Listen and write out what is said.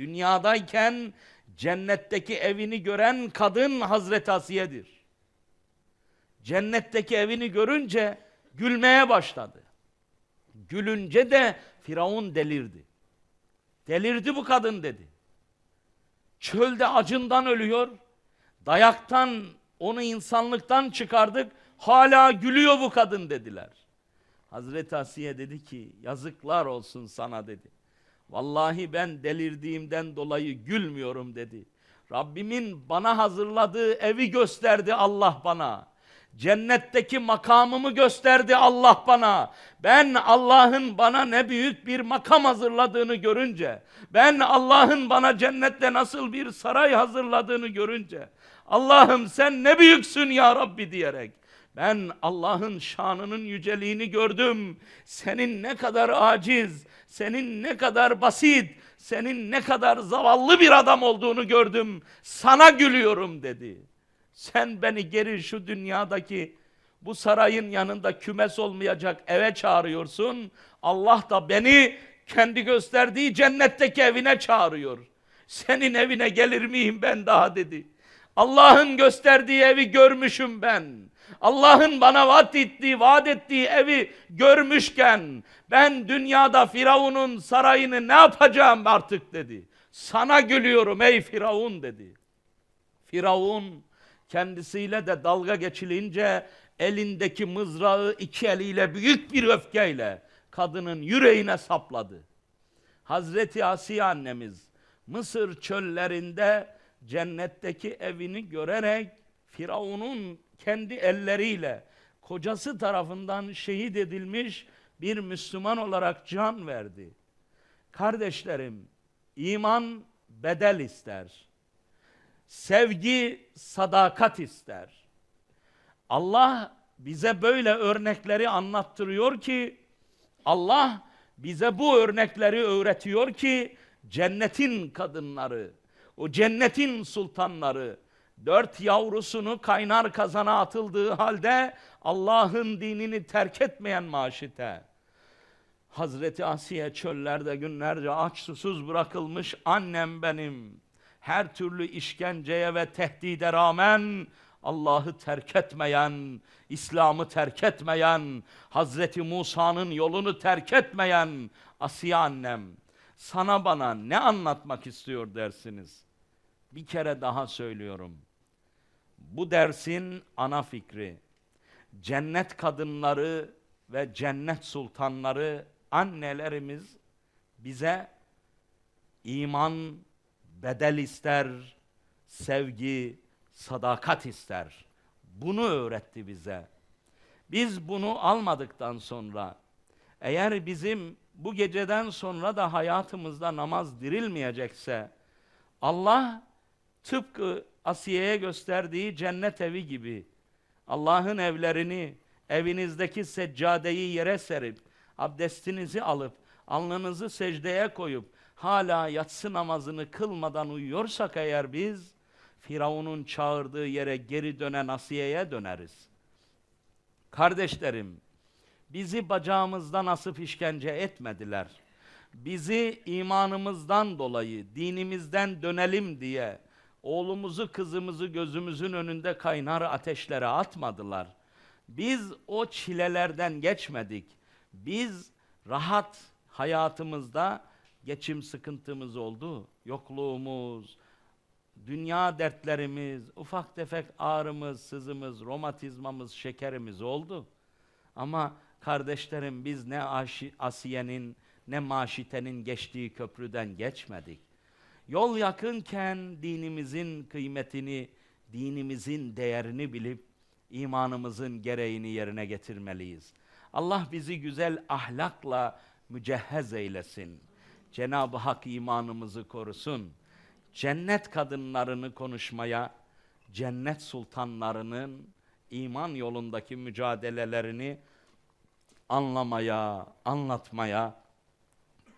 Dünyadayken cennetteki evini gören kadın Hazreti Asiye'dir. Cennetteki evini görünce gülmeye başladı. Gülünce de Firavun delirdi. Delirdi bu kadın dedi. Çölde acından ölüyor. Dayaktan onu insanlıktan çıkardık. Hala gülüyor bu kadın dediler. Hazreti Asiye dedi ki yazıklar olsun sana dedi. Vallahi ben delirdiğimden dolayı gülmüyorum dedi. Rabbimin bana hazırladığı evi gösterdi Allah bana. Cennetteki makamımı gösterdi Allah bana. Ben Allah'ın bana ne büyük bir makam hazırladığını görünce, ben Allah'ın bana cennette nasıl bir saray hazırladığını görünce, Allah'ım sen ne büyüksün ya Rabbi diyerek, ben Allah'ın şanının yüceliğini gördüm. Senin ne kadar aciz, senin ne kadar basit, senin ne kadar zavallı bir adam olduğunu gördüm. Sana gülüyorum dedi. Sen beni geri şu dünyadaki bu sarayın yanında kümes olmayacak eve çağırıyorsun. Allah da beni kendi gösterdiği cennetteki evine çağırıyor. Senin evine gelir miyim ben daha dedi. Allah'ın gösterdiği evi görmüşüm ben. Allah'ın bana vaat ettiği, vaat ettiği evi görmüşken ben dünyada Firavun'un sarayını ne yapacağım artık dedi. Sana gülüyorum ey Firavun dedi. Firavun kendisiyle de dalga geçilince elindeki mızrağı iki eliyle büyük bir öfkeyle kadının yüreğine sapladı. Hazreti Asiye annemiz Mısır çöllerinde cennetteki evini görerek Firavun'un kendi elleriyle kocası tarafından şehit edilmiş bir Müslüman olarak can verdi. Kardeşlerim, iman bedel ister. Sevgi sadakat ister. Allah bize böyle örnekleri anlattırıyor ki Allah bize bu örnekleri öğretiyor ki cennetin kadınları, o cennetin sultanları dört yavrusunu kaynar kazana atıldığı halde Allah'ın dinini terk etmeyen maşite. Hazreti Asiye çöllerde günlerce aç susuz bırakılmış annem benim. Her türlü işkenceye ve tehdide rağmen Allah'ı terk etmeyen, İslam'ı terk etmeyen, Hazreti Musa'nın yolunu terk etmeyen Asiye annem sana bana ne anlatmak istiyor dersiniz? Bir kere daha söylüyorum. Bu dersin ana fikri cennet kadınları ve cennet sultanları annelerimiz bize iman bedel ister, sevgi, sadakat ister. Bunu öğretti bize. Biz bunu almadıktan sonra eğer bizim bu geceden sonra da hayatımızda namaz dirilmeyecekse Allah tıpkı Asiye'ye gösterdiği cennet evi gibi Allah'ın evlerini, evinizdeki seccadeyi yere serip, abdestinizi alıp, alnınızı secdeye koyup, hala yatsı namazını kılmadan uyuyorsak eğer biz, Firavun'un çağırdığı yere geri dönen Asiye'ye döneriz. Kardeşlerim, bizi bacağımızdan asıp işkence etmediler. Bizi imanımızdan dolayı, dinimizden dönelim diye, oğlumuzu kızımızı gözümüzün önünde kaynar ateşlere atmadılar. Biz o çilelerden geçmedik. Biz rahat hayatımızda geçim sıkıntımız oldu. Yokluğumuz, dünya dertlerimiz, ufak tefek ağrımız, sızımız, romatizmamız, şekerimiz oldu. Ama kardeşlerim biz ne Asiye'nin ne Maşite'nin geçtiği köprüden geçmedik. Yol yakınken dinimizin kıymetini, dinimizin değerini bilip imanımızın gereğini yerine getirmeliyiz. Allah bizi güzel ahlakla mücehhez eylesin. Cenab-ı Hak imanımızı korusun. Cennet kadınlarını konuşmaya, cennet sultanlarının iman yolundaki mücadelelerini anlamaya, anlatmaya